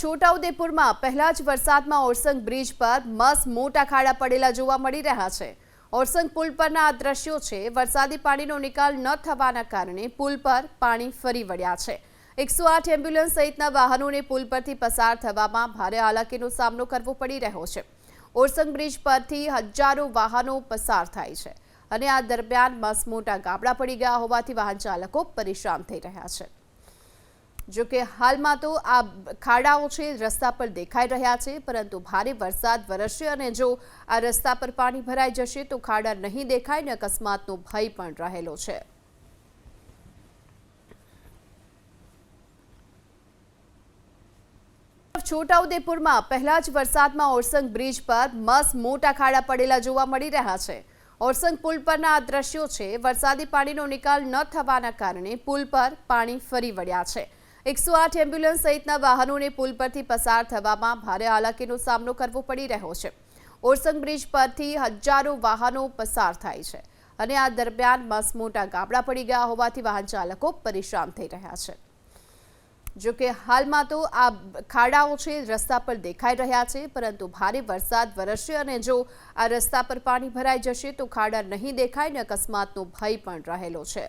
છોટાઉદેપુરમાં પહેલા જ વરસાદમાં ઓરસંગ બ્રિજ પર મસ મોટા ખાડા પડેલા જોવા મળી રહ્યા છે. ઓરસંગ પુલ પરના આ દ્રશ્યો છે, વરસાદી પાણીનો નિકાલ ન થવાના કારણે પુલ પર પાણી ફરી વળ્યા છે. એકસો આઠ એમ્બ્યુલન્સ સહિતના વાહનોને પુલ પરથી પસાર થવામાં ભારે હાલાકીનો સામનો કરવો પડી રહ્યો છે. ઓરસંગ બ્રિજ પરથી હજારો વાહનો પસાર થાય છે અને આ દરમિયાન મસ મોટા ગાબડા પડી ગયા હોવાથી વાહન ચાલકો પરેશાન થઈ રહ્યા છે. જો કે હાલમાં તો આ ખાડાઓ છે, રસ્તા પર દેખાઈ રહ્યા છે, પરંતુ ભારે વરસાદ વરસશે અને જો આ રસ્તા પર પાણી ભરાઈ જશે તો ખાડા નહીં દેખાય ને અકસ્માતનો ભય પણ રહેલો છે. છોટાઉદેપુરમાં પહેલા જ વરસાદમાં ઓરસંગ બ્રિજ પર મસ મોટા ખાડા પડેલા જોવા મળી રહ્યા છે. ઓરસંગ પુલ પરના આ દ્રશ્યો છે, વરસાદી પાણીનો નિકાલ ન થવાના કારણે પુલ પર પાણી ફરી વળ્યા છે. એકસો આઠ એમ્બ્યુલન્સ સહિતના વાહનોને પુલ પરથી પસાર થવામાં ભારે હાલાકીનો સામનો કરવો પડી રહ્યો છે. ઓરસંગ બ્રિજ પરથી હજારો વાહનો પસાર થાય છે અને આ દરમિયાન મસ મોટા ગાબડા પડી ગયા હોવાથી વાહન ચાલકો પરેશાન થઈ રહ્યા છે. જો કે હાલમાં તો આ ખાડાઓ છે, રસ્તા પર દેખાઈ રહ્યા છે, પરંતુ ભારે વરસાદ વરસશે અને જો આ રસ્તા પર પાણી ભરાઈ જશે તો ખાડા નહીં દેખાય ને અકસ્માતનો ભય પણ રહેલો છે.